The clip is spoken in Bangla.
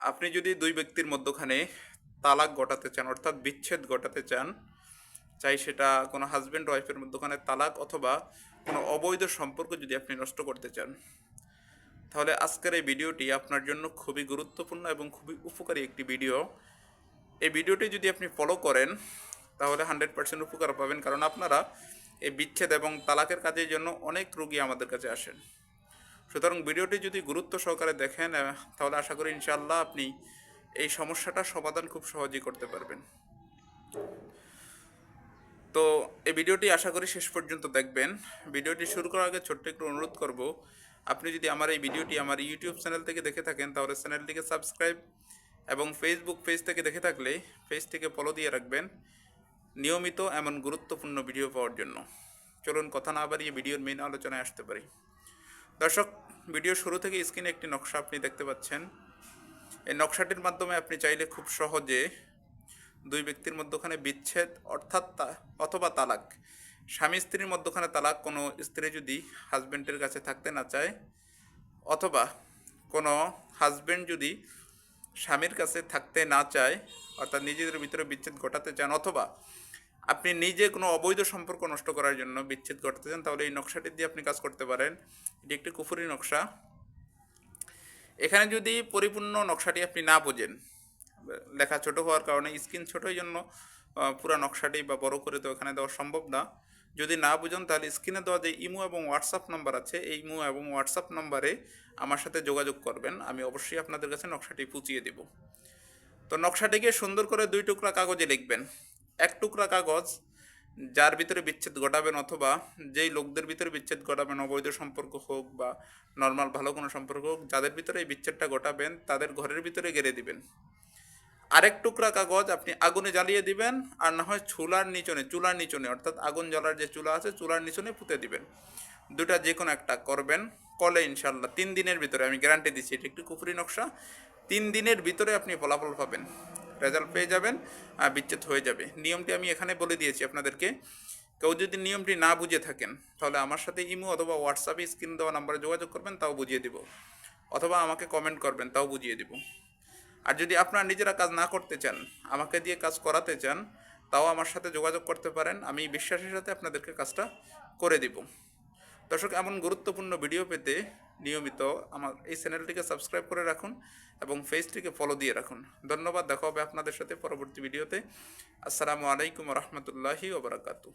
আপনি যদি দুই ব্যক্তির মধ্যখানে তালাক ঘটাতে চান, অর্থাৎ বিচ্ছেদ ঘটাতে চান, চাই সেটা কোনো হাজব্যান্ড ওয়াইফের মধ্যখানে তালাক অথবা কোনো অবৈধ সম্পর্ক যদি আপনি নষ্ট করতে চান, তাহলে আজকের এই ভিডিওটি আপনার জন্য খুবই গুরুত্বপূর্ণ এবং খুবই উপকারী একটি ভিডিও। এই ভিডিওটি যদি আপনি ফলো করেন, তাহলে হান্ড্রেড পার্সেন্ট উপকার পাবেন, কারণ আপনারা এই বিচ্ছেদ এবং তালাকের কাজের জন্য অনেক রুগী আমাদের কাছে আসেন। সুতরাং ভিডিওটি যদি গুরুত্ব সহকারে দেখেন তাহলে আশা করি ইনশাআল্লাহ আপনি এই সমস্যাটার সমাধান খুব সহজেই করতে পারবেন। তো এই ভিডিওটি আশা করি শেষ পর্যন্ত দেখবেন। ভিডিওটি শুরু করার আগে ছোট্ট একটু অনুরোধ করব, আপনি যদি আমার এই ভিডিওটি আমার ইউটিউব চ্যানেল থেকে দেখে থাকেন, তাহলে চ্যানেলটিকে সাবস্ক্রাইব এবং ফেসবুক পেজ থেকে দেখে থাকলে পেজ থেকে ফলো দিয়ে রাখবেন, নিয়মিত এমন গুরুত্বপূর্ণ ভিডিও পাওয়ার জন্য। চলুন কথা না বাড়িয়ে ভিডিওর মেন আলোচনায় আসতে পারি। দর্শক ভিডিও শুরু থেকে স্ক্রিনে একটি নকশা আপনি দেখতে পাচ্ছেন। এই নকশাটির মাধ্যমে আপনি চাইলে খুব সহজে দুই ব্যক্তির মধ্যখানে বিচ্ছেদ অর্থাৎ অথবা তালাক, স্বামী স্ত্রীর মধ্যখানে তালাক কোনো স্ত্রী যদি হাজবেন্ডের কাছে থাকতে না চায়, অথবা কোনো হাজবেন্ড যদি স্বামীর কাছে থাকতে না চায়, অর্থাৎ নিজেদের ভিতরে বিচ্ছেদ ঘটাতে চান, অথবা আপনি নিজে কোনো অবৈধ সম্পর্ক নষ্ট করার জন্য বিচ্ছেদ ঘটাতে চান, তাহলে এই নকশাটি দিয়ে আপনি কাজ করতে পারেন। এটি একটি কুফুরি নকশা। এখানে যদি পরিপূর্ণ নকশাটি আপনি না বোঝেন, লেখা ছোট হওয়ার কারণে, স্ক্রিন ছোট জন্য পুরো নকশাটি বা বড় করে তো এখানে দেওয়া সম্ভব না। যদি না বুঝেন, তাহলে স্ক্রিনে দেওয়া যে ইমো এবং হোয়াটসঅ্যাপ নাম্বার আছে, এই ইমো এবং হোয়াটসঅ্যাপ নাম্বারে আমার সাথে যোগাযোগ করবেন। আমি অবশ্যই আপনাদের কাছে নকশাটি পুচিয়ে দেব। তো নকশাটিকে সুন্দর করে দুই টুকরা কাগজে লিখবেন। এক টুকরা কাগজ, যার ভিতরে বিচ্ছেদ ঘটাবেন অথবা যেই লোকদের ভিতরে বিচ্ছেদ ঘটাবেন, অবৈধ সম্পর্ক হোক বা নর্মাল ভালো কোনো সম্পর্ক হোক, যাদের ভিতরে এই বিচ্ছেদটা ঘটাবেন, তাদের ঘরের ভিতরে গেড়ে দিবেন। আরেক টুকরা কাগজ আপনি আগুনে জ্বালিয়ে দিবেন আর না হয় চুলার নিচনে চুলার নিচনে, অর্থাৎ আগুন জ্বলার যে চুলা আছে, চুলার নিচনে পুঁতে দিবেন। দুটা যে কোনো একটা করবেন, কলে ইনশাল্লাহ তিন দিনের ভিতরে, আমি গ্যারান্টি দিচ্ছি, এটি একটি কুফুরি নকশা, তিন দিনের ভিতরে আপনি ফলাফল পাবেন। রেজাল্ট পেয়ে যাবেন আর বিচ্ছেদ হয়ে যাবে। নিয়মটি আমি এখানে বলে দিয়েছি আপনাদেরকে। কেউ যদি নিয়মটি না বুঝে থাকেন, তাহলে আমার সাথে ইমো অথবা হোয়াটসঅ্যাপে স্ক্রিন দেওয়া নাম্বারে যোগাযোগ করবেন, তাও বুঝিয়ে দিব। অথবা আমাকে কমেন্ট করবেন, তাও বুঝিয়ে দিব। আর যদি আপনারা নিজেরা কাজ না করতে চান, আমাকে দিয়ে কাজ করাতে চান, তাও আমার সাথে যোগাযোগ করতে পারেন, আমি বিশ্বাসের সাথে আপনাদেরকে কাজটা করে দিব। দর্শক, এমন গুরুত্বপূর্ণ ভিডিও পেতে নিয়মিত আমার এই চ্যানেলটিকে সাবস্ক্রাইব করে রাখুন এবং ফেসটিকে ফলো দিয়ে রাখুন। ধন্যবাদ, দেখা হবে আপনাদের সাথে পরবর্তী ভিডিওতে আসসালামু আলাইকুম রহমতুল্লাহি ওবরাকাতু